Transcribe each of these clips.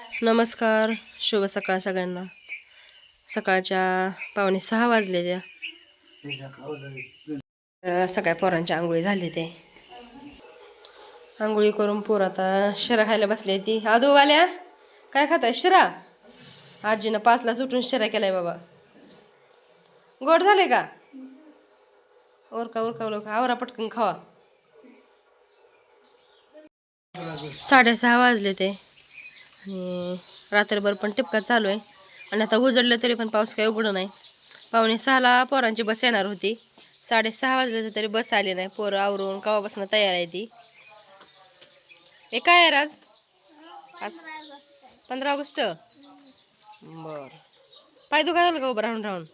नमस्कार शुभ सकाळ सगळ्यांना. सकाळच्या पावणे सहा वाजलेल्या. सगळ्या पोरांच्या आंघोळी झाली ते. आंघोळी करून पोर आता शिरा खायला बसली ती. आदू आल्या काय खाताय शिरा? आजीनं पाचला सुटून शिरा केलाय बाबा. गोड झाले का? ओरका ओरका लोक आवरा पटकन खावा. साडेसहा वाजले ते. आणि रात्रभर पण टिपका चालू आहे. आणि आता उजडलं तरी पण पाऊस काही उघडं नाही. पाहुणे सहाला पोरांची बस येणार होती. साडेसहा वाजले तरी बस आली नाही. पोरं आवरून कवापासून तयार आहे ती. हे काय आहे आज आज पंधरा ऑगस्ट? बर. पाय झालं का उभं राहून राहून?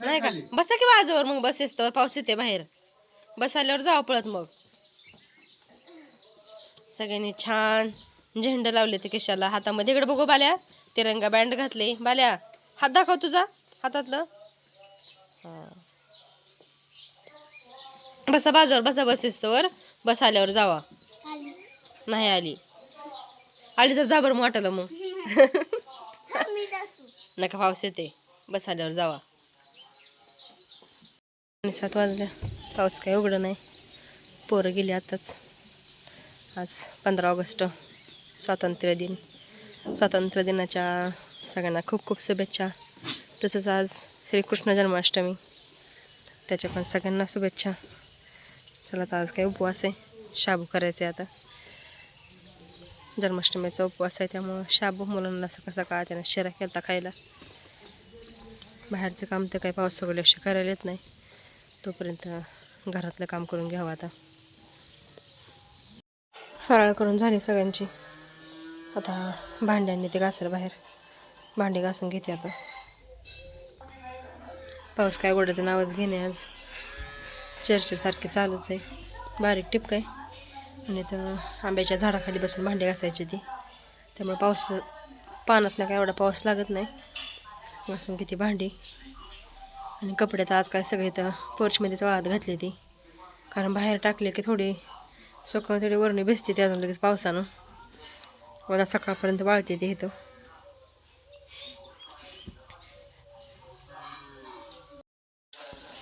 नाही का? बसा की बाजूवर मग बस येतो पाऊस येते बाहेर. बस आल्यावर जावं पळत मग. सगळ्यांनी छान झेंड लावले ते केशाला. हातामध्ये इकडे बघू बाल्या. तिरंगा बँड घातले. बाल्या हात दाखव तुझा. हातातलं. हा. बसा बाजूवर बसा बस वर बस आल्यावर जावा. नाही आली. आली तर जा बरं मग नका पाऊस येते. बस आल्यावर जावा. सात वाजल्या पाऊस काही उघडं नाही. पोरं गेली आताच. आज पंधरा ऑगस्ट. स्वातंत्र्य दिन. स्वातंत्र्य दिनाच्या सगळ्यांना खूप खूप शुभेच्छा. तसंच आज श्रीकृष्ण जन्माष्टमी. त्याच्या पण सगळ्यांना शुभेच्छा. चला तर आज काही उपवास आहे. शाबू करायचे आता. जन्माष्टमीचा उपवास आहे त्यामुळं शाबू मुलांना सकाळ सकाळ त्यांना शिरा केलता खायला. बाहेरचं काम तर काही पाऊस सगळं करायला येत नाही. तोपर्यंत घरातलं काम करून घ्यावं आता. फराळ करून झाली सगळ्यांची. आता भांड्यांनी ते घासायला बाहेर. भांडी घासून घेते आता. पाऊस काय गोड्याचं नावच घेणे आज. चर्चेसारखे चालूच आहे. बारीक टिपक आहे. आणि तर आंब्याच्या झाडाखाली बसून भांडी घासायची ती. त्यामुळे पाऊस पानात काय एवढा पाऊस लागत नाही. घासून किती भांडी. आणि कपडे तर आज काय सगळे तर पोर्चमध्येच वाळत घातली ती. कारण बाहेर टाकले की थोडी सकाळ थोडी वरणी भिजते ते अजून लगेच पावसानं. मला सकाळपर्यंत वाळते ते इथं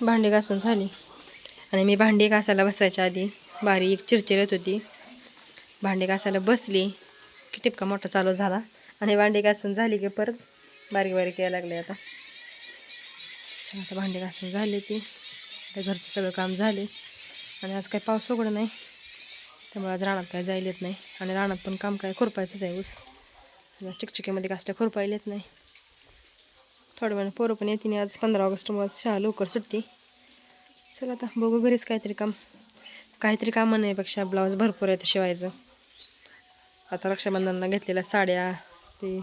भांडी घासून झाली. आणि मी भांडी घासायला बसायच्या आधी बारीक चिरचिर येत होती. भांडी घासायला बसली की टिपका मोठा चालू झाला. आणि भांडी घासून झाली की परत बारीक बारीक यायला लागले आता. आता भांडी घासून झाली ती. आता घरचं सगळं काम झाले. आणि आज काही पाऊस उघडं नाही. त्यामुळे आज रानात काय जायला येत नाही. आणि रानात पण काम काय खुरपायचंच आहे ऊस. चिकचिकेमध्ये चिकचिकीमध्ये काष्ट्या खुरपायला येत नाही. थोड्या वेळाने पोरं पण येते आज पंधरा ऑगस्टमुळे शाळा लवकर सुटते. चला आता बघू घरीच काहीतरी काम. काहीतरी कामं नाहीपेक्षा ब्लाऊज भरपूर आहे शिवायचं. आता रक्षाबंधनला घेतलेल्या साड्या ते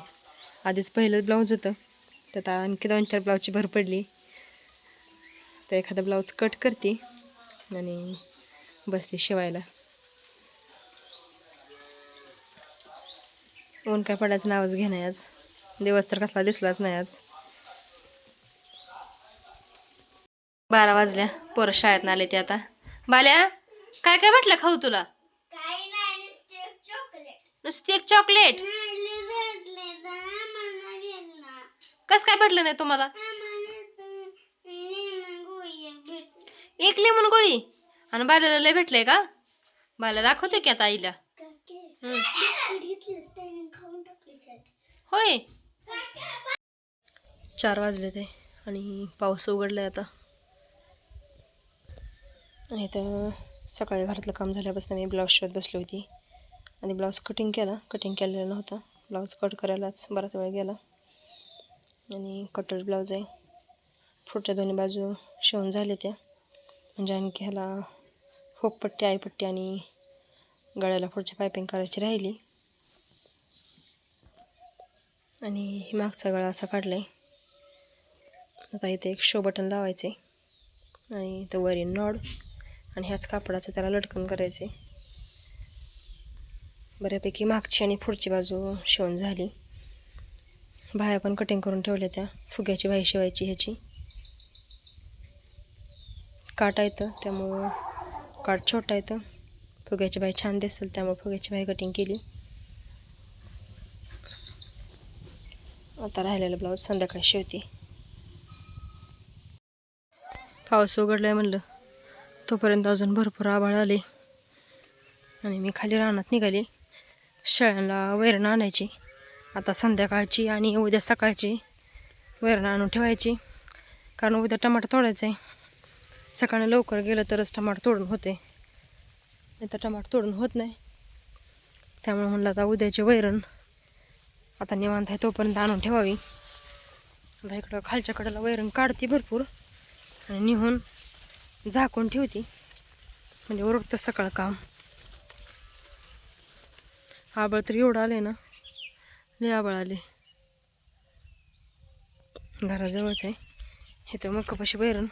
आधीच पहिलं ब्लाऊज होतं. त्यात आणखी दोन चार ब्लाऊजची भर पडली. तर एखादा ब्लाऊज कट करते आणि बसते शिवायला. ऊन काय पडायचं नावच घे नाही आज. दिवस तर कसला दिसलाच नाही आज. बारा वाजल्या. पोरं शाळेत आले ते आता. बाल्या काय काय म्हटलं खाऊ तुला? नुसते एक चॉकलेट कस काय भेटलं नाही तुम्हाला? एक लिमून गोळी? आणि बाल्याला लय भेटलंय का? बाल्या दाखवते की आता आईला हम्म. घेतलं त्याने खाऊन टाकली शाळेत होय. चार वाजले ते आणि पाऊस उघडला आहे आता. आणि तर सकाळी घरातलं काम झाल्यापासून मी ब्लाऊज शिवत बसली होती. आणि ब्लाऊज कटिंग केला. कटिंग केलेला नव्हता. ब्लाऊज कट करायलाच बराच वेळ गेला. आणि कटर ब्लाऊज आहे. पुढच्या दोन्ही बाजू शिवून झाले त्या म्हणजे आणखी ह्याला फोकपट्टी आईपट्टी आणि गळ्याला पुढची पायपिंग करायची राहिली. आणि ही मागचा गळा असा काढला आहे आता इथे एक शो बटन लावायचे आणि इथं वरी नॉड आणि ह्याच कापडाचं त्याला लटकन करायचे बऱ्यापैकी मागची आणि पुढची बाजू शिवून झाली. बाह्या पण कटिंग करून ठेवल्या त्या. फुग्याची बाई शिवायची ह्याची. काटा येतं त्यामुळं काट छोटा येतं. फुग्याची बाई छान दिसेल त्यामुळे फुग्याची बाई कटिंग केली. आता राहिलेलं ब्लाऊज संध्याकाळी शिवते. पाऊस उघडलाय म्हणलं. तोपर्यंत अजून भरपूर आभाळ आले. आणि मी खाली रानात निघाली. शेळ्यांना वैरण आणायची. आता संध्याकाळची आणि उद्या सकाळची वैरण आणून ठेवायची. कारण उद्या टमाटर तोडायचं आहे सकाळी लवकर गेलं तरच टमाटर तोडून होते नाही तर टमाटर तोडून होत नाही. त्यामुळे म्हणलं आता उद्याची वैरण आता निवांत आहे तोपर्यंत आणून ठेवावी. आता इकडं खालच्या कडेला वैरण काढते भरपूर आणि निहून झाकून ठेवते. म्हणजे ओरडतं सकाळ काम. आबळ तर एवढं आले ना लय आबळ आले घराजवळच आहे. हे तर मग कपाशी वैरण.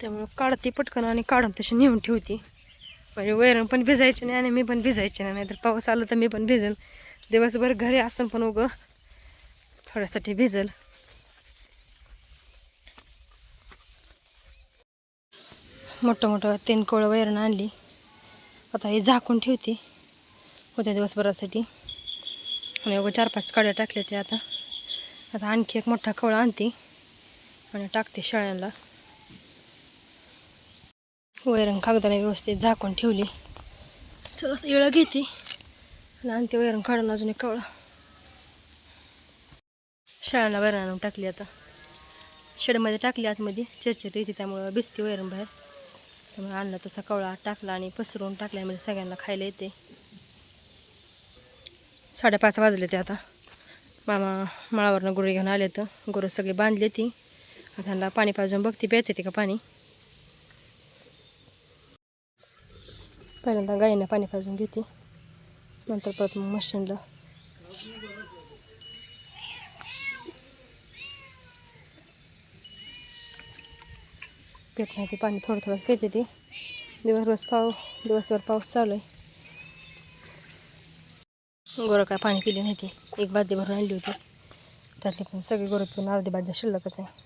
त्यामुळं काढते पटकन आणि काढून तशी नेऊन ठेवते. म्हणजे वैरण पण भिजायचे नाही आणि मी पण भिजायचे नाही नाहीतर पाऊस आला तर मी पण भिजेल. दिवसभर घरी असून पण उगं थोड्यासाठी भिजल. मोठं मोठं तीन कोळं वैरण आणली. आता हे झाकून ठेवते. उद्या दिवसभरासाठी. आणि उगं चार पाच काड्या टाकल्या ते आता. आता आणखी एक मोठा कवळा आणते. आणि टाकते शाळ्यांना वैरण कागदाने व्यवस्थित झाकून ठेवली. चला इळं घेते. आणि आणते वैरण काढून अजून एक कवळा. शाळांना वैरण आणून टाकली आता. शेडमध्ये टाकली आतमध्ये चिरचिर येते त्यामुळं भिजते वैरण बाहेर. त्यामुळे आणला तसा कवळा टाकला आणि पसरून टाकल्यामध्ये म्हणजे सगळ्यांना खायला येते. साडेपाच वाजले ते आता. मामा माळावरनं गुरु घेऊन आले तर गुरु सगळी बांधले ती. त्यांना पाणी पाजून बघते प्यायते ते का पाणी? पहिल्यांदा गाईंना पाणी पाजून घेते. नंतर परत मग मशीनला. पेत नाही ते पाणी थोडं थोडंच पेते ते. दिवसभर पाऊस दिवसभर पाऊस चालू आहे. गोरं काय पाणी पिले नाही ते. एक बादली भरून आणली होती. त्यातली पण सगळी गोरं पिऊन अर्धी बादली शिल्लकच आहे.